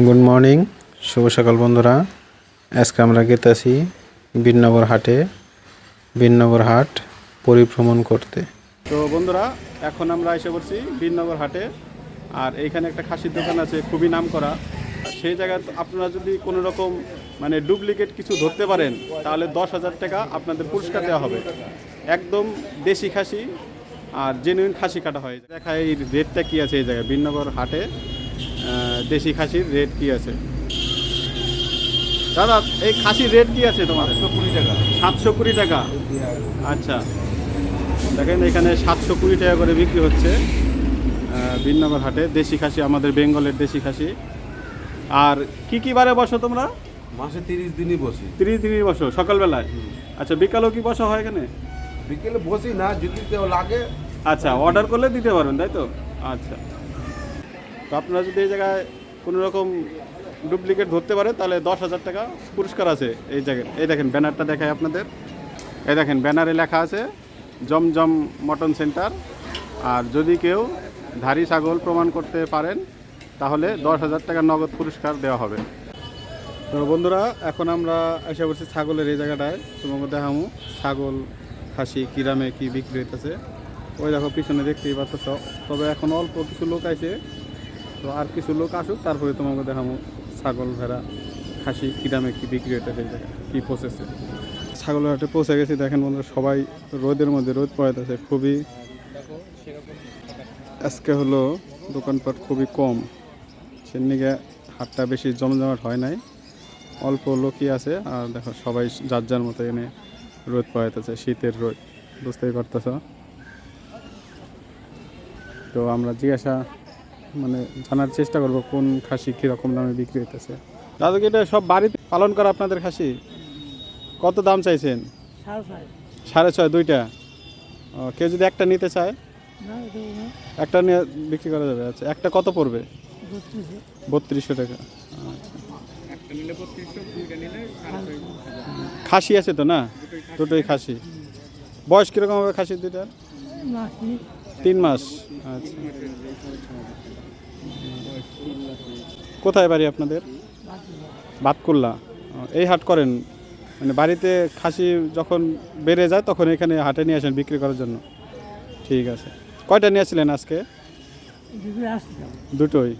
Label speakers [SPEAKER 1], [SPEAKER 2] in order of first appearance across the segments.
[SPEAKER 1] Good morning শুভ সকাল, বন্ধুরা। আজকে আমরা গেতাছি বীরনগর হাটে বীরনগর হাট পরিভ্রমণ করতে।
[SPEAKER 2] তো বন্ধুরা, এখন আমরা এসে পড়ছি বীরনগর হাটে। আর এইখানে একটা খাসির দোকান আছে, খুবই নাম করা। সেই জায়গায় আপনারা যদি কোনো রকম মানে ডুপ্লিকেট কিছু ধরতে পারেন, তাহলে দশ হাজার টাকা আপনাদের পুরস্কার দেওয়া হবে। একদম দেশি খাসি আর জেনুইন খাসি কাটা হয়। দেখা এই রেটটা কি আছে এই জায়গায় বীরনগর হাটে। দেশি খাসির রেট কি আছে? দাদা এই খাসির রেট কি আছে তোমার
[SPEAKER 3] কুড়ি টাকা
[SPEAKER 2] সাতশো কুড়ি টাকা। আচ্ছা। দেখেন এখানে সাতশো কুড়ি টাকা করে বিক্রি হচ্ছে। আহ, বিননগর হাটে দেশি খাসি আমাদের বেঙ্গলের দেশি খাসি। আর কি কি বারে বসো তোমরা?
[SPEAKER 3] মাসে তিরিশ দিনই বসি।
[SPEAKER 2] তিরিশ দিনই বসো সকালবেলায়? আচ্ছা বিকালেও কি বসা হয় এখানে?
[SPEAKER 3] বিকেলে বসি না যদি কেউ লাগে।
[SPEAKER 2] আচ্ছা অর্ডার করলে দিতে পারবেন তাই তো? আচ্ছা। তো আপনারা যদি এই জায়গায় কোনো রকম ডুপ্লিকেট ধরতে পারে, তাহলে দশ হাজার টাকা পুরস্কার আছে এই জায়গায়। এই দেখেন, ব্যানারটা দেখায় আপনাদের। এই দেখেন, ব্যানারে লেখা আছে, জমজম মটন সেন্টার। আর যদি কেউ ধাড়ি ছাগল প্রমাণ করতে পারেন, তাহলে দশ হাজার টাকা নগদ পুরস্কার দেওয়া হবে। তো বন্ধুরা, এখন আমরা এসে পড়ছি ছাগলের এই জায়গাটায়। তোমাকে দেখামু, ছাগল, খাসি কিরামে কি বিক্রি হইতেছে। ওই দেখো, পিছনে দেখতেই পাচ্ছ তবে এখন অল্প কিছু লোক আছে তো আর কিছু লোক আসুক, তারপরে তোমাকে দেখামু ছাগল ভেড়া, খাসি, কী কিরামে কি বিক্রি হইতেছে এই জায়গায়, কি প্রসেসে ছাগল হাটে পৌঁছে গেছি, দেখেন বন্ধুরা, সবাই রোদের মধ্যে রোদ পড়াইতেছে, খুবই আজকে হলো দোকানপাট খুবই কম। সেদিকে হাটটা বেশি জমজমাট হয় নাই, অল্প লোকই আছে, আর দেখো সবাই যার যার মতো এনে রোদ পাইতেছে শীতের রোদ, বুঝতেই পারতেছ। তো আমরা জিজ্ঞাসা মানে জানার চেষ্টা করব কোন খাসি কীরকম দামে বিক্রি হইতেছে। দাদু কি এটা সব বাড়িতে পালন করা আপনাদের খাসি? কত দাম চাইছেন? সাড়ে ছয়। দুইটা? ও, কেউ যদি একটা নিতে চায়? একটা নিয়ে বিক্রি করা যাবে। আচ্ছা একটা কত পড়বে? বত্রিশশো। টাকা। খাসি আছে তো না? দুটোই খাসি। বয়স কীরকম হবে খাসির দুইটার? তিন মাস। আচ্ছা। কোথায় বাড়ি আপনাদের? বাতকুল্লা। এই হাট করেন। মানে বাড়িতে খাসি যখন বেড়ে যায় তখন এখানে হাটে নিয়ে আসেন বিক্রি করার জন্য। ঠিক আছে। কয়টা নিয়েছিলেন আজকে? দুটোই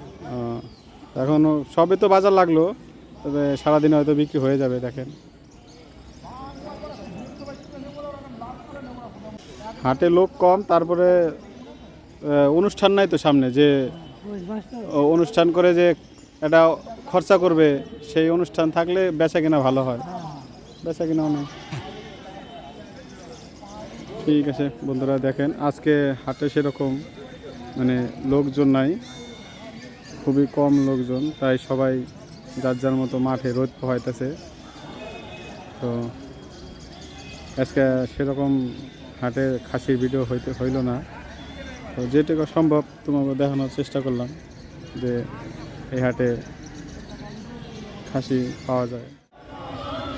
[SPEAKER 2] এখন সবে তো বাজার লাগল তবে সারাদিনে হয়তো বিক্রি হয়ে যাবে দেখেন। হাটে লোক কম, তারপরে অনুষ্ঠান নাই তো সামনে, যে অনুষ্ঠান করে যে এটা খরচা করবে, সেই অনুষ্ঠান থাকলে বেচা কিনা ভালো হয়। বেচা কিনা অনেক ঠিক আছে, বন্ধুরা দেখেন, আজকে হাটে সেরকম মানে লোকজন নাই। খুবই কম লোকজন, তাই সবাই যার যার মতো মাঠে রোদ পোহাইতেছে। তো, আজকে সেরকম হাটে খাসির ভিডিও হইতে হইল না। তো যেটুকু সম্ভব তোমাকে দেখানোর চেষ্টা করলাম যে এই হাটে খাসি পাওয়া যায়।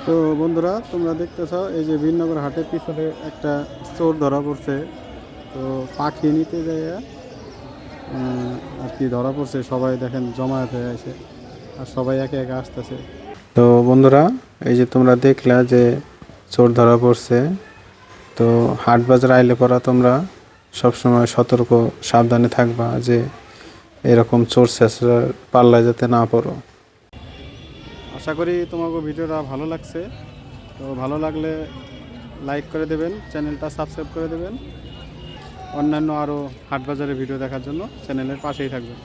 [SPEAKER 2] তো বন্ধুরা, তোমরা দেখতেছ এই যে ভিন্নগর হাটের পিছনে একটা চোর ধরা পড়ছে। তো পাখি নিতে যায় আর কি ধরা পড়ছে, সবাই দেখেন জমায়েত হয়ে আছে আর সবাই একে একে আসতেছে। তো বন্ধুরা, এই যে তোমরা দেখলা যে চোর ধরা পড়ছে। তো হাট বাজার আইলে পরা তোমরা সবসময় সতর্ক, সাবধানে থাকবা যে এরকম চোর শেষরার পাল্লায় যাতে না পড়ো। আশা করি তোমাকে ভিডিওটা ভালো লাগছে। তো ভালো লাগলে লাইক করে দেবেন, চ্যানেলটা সাবস্ক্রাইব করে দেবেন। অন্যান্য আরও হাট বাজারের ভিডিও দেখার জন্য চ্যানেলের পাশেই থাকবেন।